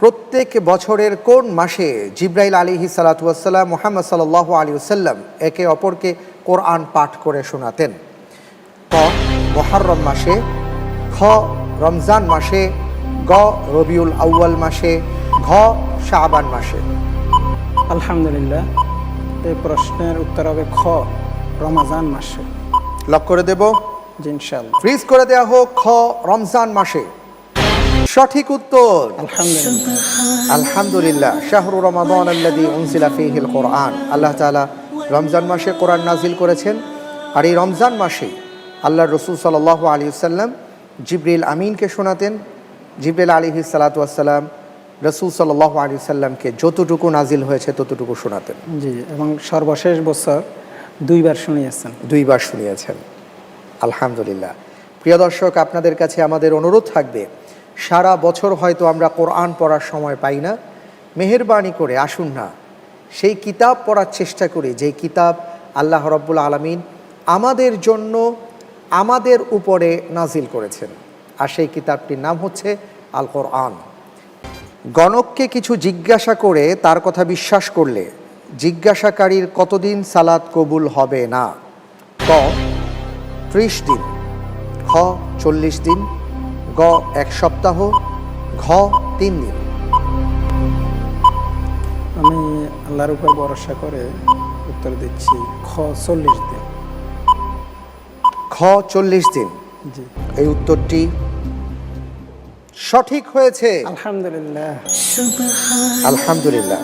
প্রত্যেক বছরের কোন মাসে জিব্রাইল আলিহি সালাতুয়াসাল্লাম মোহাম্মদ সাল্লাহ আলী সাল্লাম একে অপরকে কোরআন পাঠ করে শোনাতেন? ক মহরম মাসে খ রমজান মাসে গ রবিউল আউয়াল মাসে ঘ শাহবান মাসে। আলহামদুলিল্লাহ এই প্রশ্নের উত্তর হবে খ রমাজান মাসে। লক করে দেব? জি ফ্রিজ করে দেওয়া হোক খ রমজান মাসে। সঠিক উত্তর। আলহামদুলিল্লাহ। শাহরু রমাদান আল্লাদি উনসিলা ফিহিল কোরআন। আল্লাহ তাআলা রমজান মাসে কোরআন নাজিল করেছেন। আর এই রমজান মাসে আল্লাহ রসুল সাল্লাহ আলী সাল্লাম জিবরিল আমিনকে শোনাতেন। জিবরিল আলিহি সালাতাম রসুল সাল্লাহ আলী সাল্লামকে যতটুকু নাজিল হয়েছে ততটুকু শোনাতেন। জি এবং সর্বশেষ বছর দুইবার শুনিয়েছেন। দুইবার শুনিয়েছেন। আলহামদুলিল্লাহ। প্রিয় দর্শক আপনাদের কাছে আমাদের অনুরোধ থাকবে সারা বছর হয়তো আমরা কোরআন পড়ার সময় পাই না। মেহেরবানি করে আসুন না। সেই কিতাব পড়ার চেষ্টা করি, যেই কিতাব আল্লাহ রব্বুল আলমিন আমাদের জন্য আমাদের উপরে নাজিল করেছেন। আর সেই কিতাবটির নাম হচ্ছে আল কোরআন গণককে কিছু জিজ্ঞাসা করে তার কথা বিশ্বাস করলে জিজ্ঞাসাকারীর কতদিন সালাদ কবুল হবে না? ক, ত্রিশ দিন। খ, চল্লিশ দিন। গ এক সপ্তাহ ঘ তিন দিন। আমি আল্লাহর উপর ভরসা করে উত্তর দিচ্ছি খ চল্লিশ দিন। খ চল্লিশ দিন। জি। এই উত্তরটি সঠিক হয়েছে। আলহামদুলিল্লাহ। আলহামদুলিল্লাহ।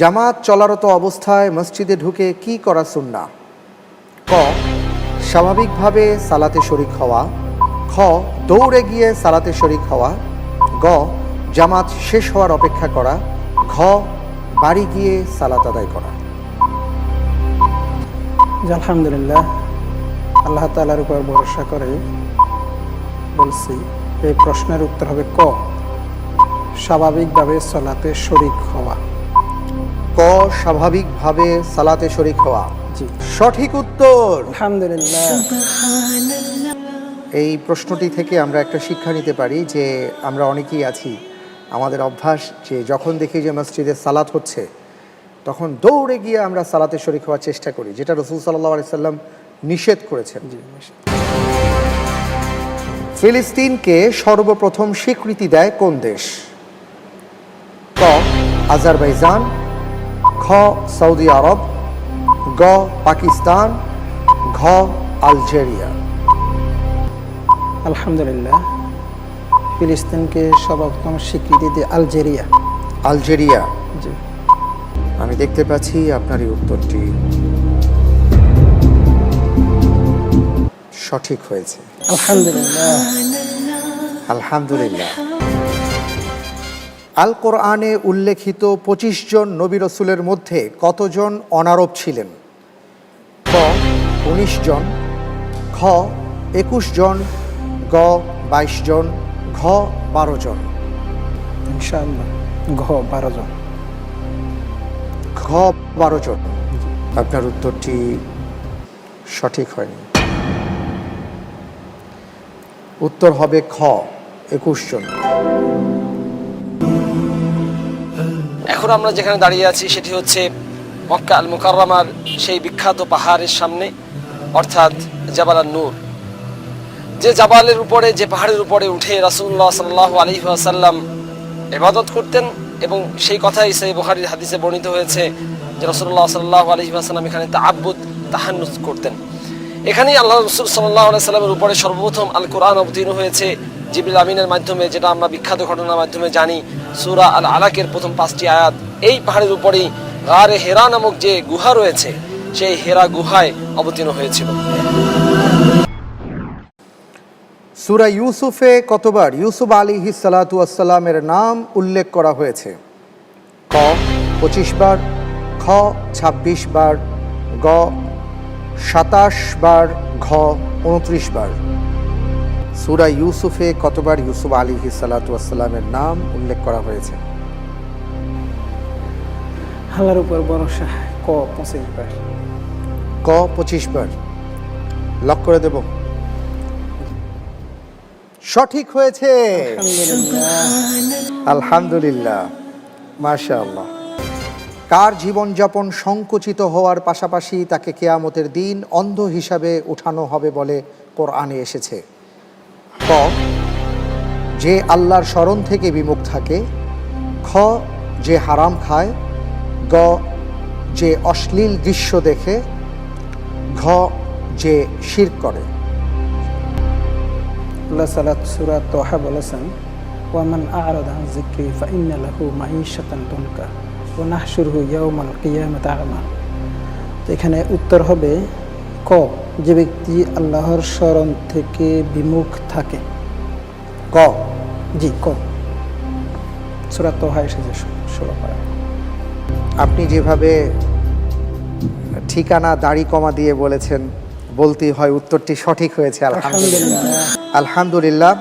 জামাত চলারত অবস্থায় মসজিদে ঢুকে কি করা সুন্না ক স্বাভাবিকভাবে সালাতে শরিক হওয়া। খ দৌড়ে গিয়ে সালাতে শরিক হওয়া গ জামাত শেষ হওয়ার অপেক্ষা করা ঘ বাড়ি গিয়ে সালাত আদায় করা। আলহামদুলিল্লাহ। আল্লাহ তালার উপর ভরসা করে বলছি এই প্রশ্নের উত্তর হবে ক স্বাভাবিকভাবে চলাতে শরিক হওয়া। ক স্বাভাবিকভাবে সালাতে শরিক হওয়া। জি। সঠিক উত্তর। আলহামদুলিল্লাহ। এই প্রশ্নটি থেকে আমরা একটা শিক্ষা নিতে পারি যে আমরা অনেকেই আছি আমাদের অভ্যাস যে যখন দেখি যে মসজিদে সালাত হচ্ছে তখন দৌড়ে গিয়ে আমরা সালাতে শরিক হওয়ার চেষ্টা করি যেটা রসুল সাল্লাহ সাল্লাম নিষেধ করেছেন। ফিলিস্তিনকে সর্বপ্রথম স্বীকৃতি দেয় কোন দেশ? ক আজারবাইজান খ সৌদি আরব গ পাকিস্তান ঘ আলজেরিয়া। আলহামদুলিল্লাহ ফিলিস্তিনকে সর্বপ্রথম স্বীকৃতি দিয়ে আলজেরিয়া। আলজেরিয়া? জি। আমি দেখতে পাচ্ছি আপনার এই উত্তরটি। সঠিক হয়েছে। আলহামদুলিল্লাহ। আলহামদুলিল্লাহ। আল কোরআনে উল্লেখিত পঁচিশ জন নবী রসুলের মধ্যে কতজন অনারব ছিলেন? ক উনিশ জন। খ একুশ জন। গ বাইশ জন ঘ বারো জন। ইনশাআল্লাহ। ঘ বারো জন। ঘ বারো জন। আপনার উত্তরটি সঠিক হয়নি। উত্তর হবে খ একুশ জন। এখন আমরা যেখানে দাঁড়িয়ে আছি সেটি হচ্ছে মক্কা আল মুকাররমার সেই বিখ্যাত পাহাড়ের সামনে অর্থাৎ জাবালান নূর। যে জাবালের উপরে, যে পাহাড়ের উপরে উঠে রাসূলুল্লাহ সাল্লাহ আলাইহি ওয়াসাল্লাম ইবাদত করতেন এবং সেই কথাই সেই বুখারীর হাদিসে বর্ণিত হয়েছে যে রাসূলুল্লাহ সাল্লাল্লাহু আলাইহি ওয়াসাল্লাম এখানে তাআব্বুদ তাহান্নুস করতেন। এখানেই আল্লাহ রসুল সাল্লাহ সাল্লামের উপরে সর্বপ্রথম আল কোরআন অবতীর্ণ হয়েছে জিবরিল আমিনের মাধ্যমে, যেটা আমরা বিখ্যাত ঘটনার মাধ্যমে জানি। সুরা আল আলাকের প্রথম পাঁচটি আয়াত, এই পাহাড়ের উপরেই গারে হেরা নামক যে গুহা রয়েছে, সেই হেরা গুহায় অবতীর্ণ হয়েছিল। সুরা ইউসুফে কতবার ইউসুফ আলী সালাতু আসসালামের নাম উল্লেখ করা হয়েছে? ক পঁচিশ বার খ ছাব্বিশ বার গ সাতাশ বার ঘ উনত্রিশ বার। সুরা ইউসুফে কতবার ইউসুফ আলী সালাতু আসসালামের নাম উল্লেখ করা হয়েছে? আল্লাহর উপর ভরসা ক পঁচিশ বার। ক পঁচিশ বার। লক করে দেব। সঠিক হয়েছে। আলহামদুলিল্লাহ। মাশাআল্লাহ। কার জীবনযাপন সংকুচিত হওয়ার পাশাপাশি তাকে কেয়ামতের দিন অন্ধ হিসাবে উঠানো হবে বলে কোরআনে এসেছে। ক যে আল্লাহর স্মরণ থেকে বিমুখ থাকে। খ, যে হারাম খায়। গ, যে অশ্লীল দৃশ্য দেখে। ঘ, যে শির করে। আল্লাহ সালাত সুরা তোহা বলেছেন ওয়ামান আ'রাদ দুনকা কিয়ামাতি আ'মা। তো এখানে উত্তর হবে ক যে ব্যক্তি আল্লাহর স্মরণ থেকে বিমুখ থাকে। ক জি ক। সুরা তোহা এসেছে ষোলো আপনি যেভাবে ঠিকানা দাড়ি কমা দিয়ে বলেছেন বলতেই হয় উত্তরটি সঠিক হয়েছে আলহামদুলিল্লাহ। আলহামদুলিল্লাহ